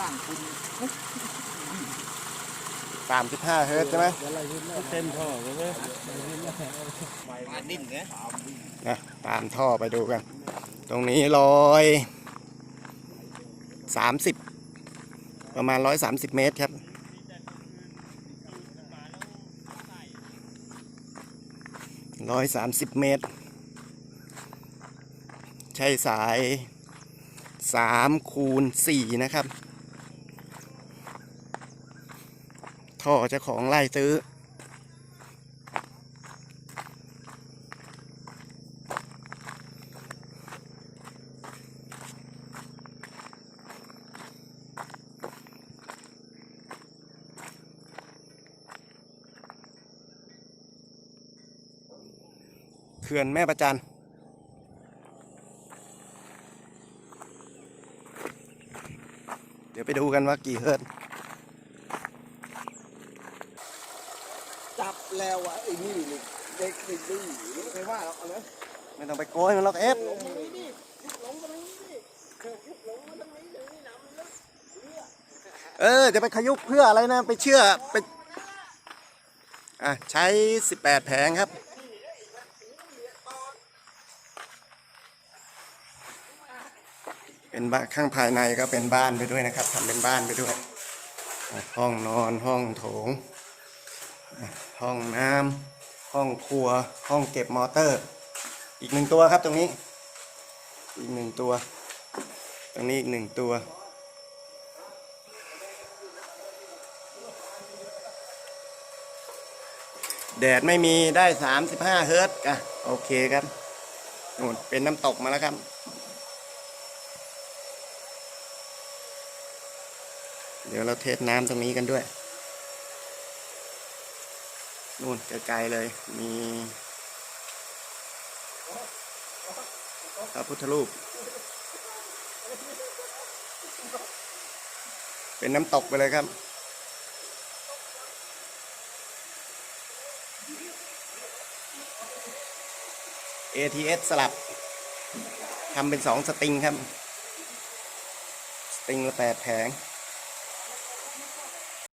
ล่างคุณสามสิบห้าเฮิร์ตซ์ใช่ไหมเต็มท่อเลยเว้ยมาดิ้นเนี่ยนะตามท่อไปดูกัน ตรงนี้ร้อยสามสิบประมาณร้อยสามสิบเมตรครับร้อยสามสิบเมตร ใช้สายสามคูณสี่นะครับ ท่อเจ้าของไล่ซื้อ เขื่อนแม่ประจันเดี๋ยวไปดูกันว่ากี่เฮิร์ตซ์ จับ แล้วอะไอ้นี่นี่เด็กนี่นี่ไม่ว่าเราเอาเลยไม่ต้องไปโกยมันหรอกเอฟลงมาตรงนี้ดิลงมาตรงนี้ดิลงมาตรงนี้อย่างนี้น้ำมันลึกเออจะไปขยุกเพื่ออะไรนะ ไปเชื่อไปอะใช้ 18 แผงครับเป็นบ้านข้างภายในก็เป็นบ้านไปด้วยนะครับทำเป็นบ้านไปด้วยอะห้องนอนห้องโถงอะ ห้องน้ำห้องครัว ห้องเก็บมอเตอร์ อีกหนึ่งตัวครับตรงนี้ อีกหนึ่งตัว ตรงนี้อีกหนึ่งตัว แดดไม่มีได้ 35 เฮิร์ตซ์อะโอเคครับนู่นเป็นน้ำตกมาแล้วครับเดี๋ยวเราเทสน้ำตรงนี้กันด้วย นู่นไกลๆเลย มีพระพุทธรูป เป็นน้ำตกไปเลยครับ ATS สลับทำเป็นสองสติงครับ สติงละแปดแผง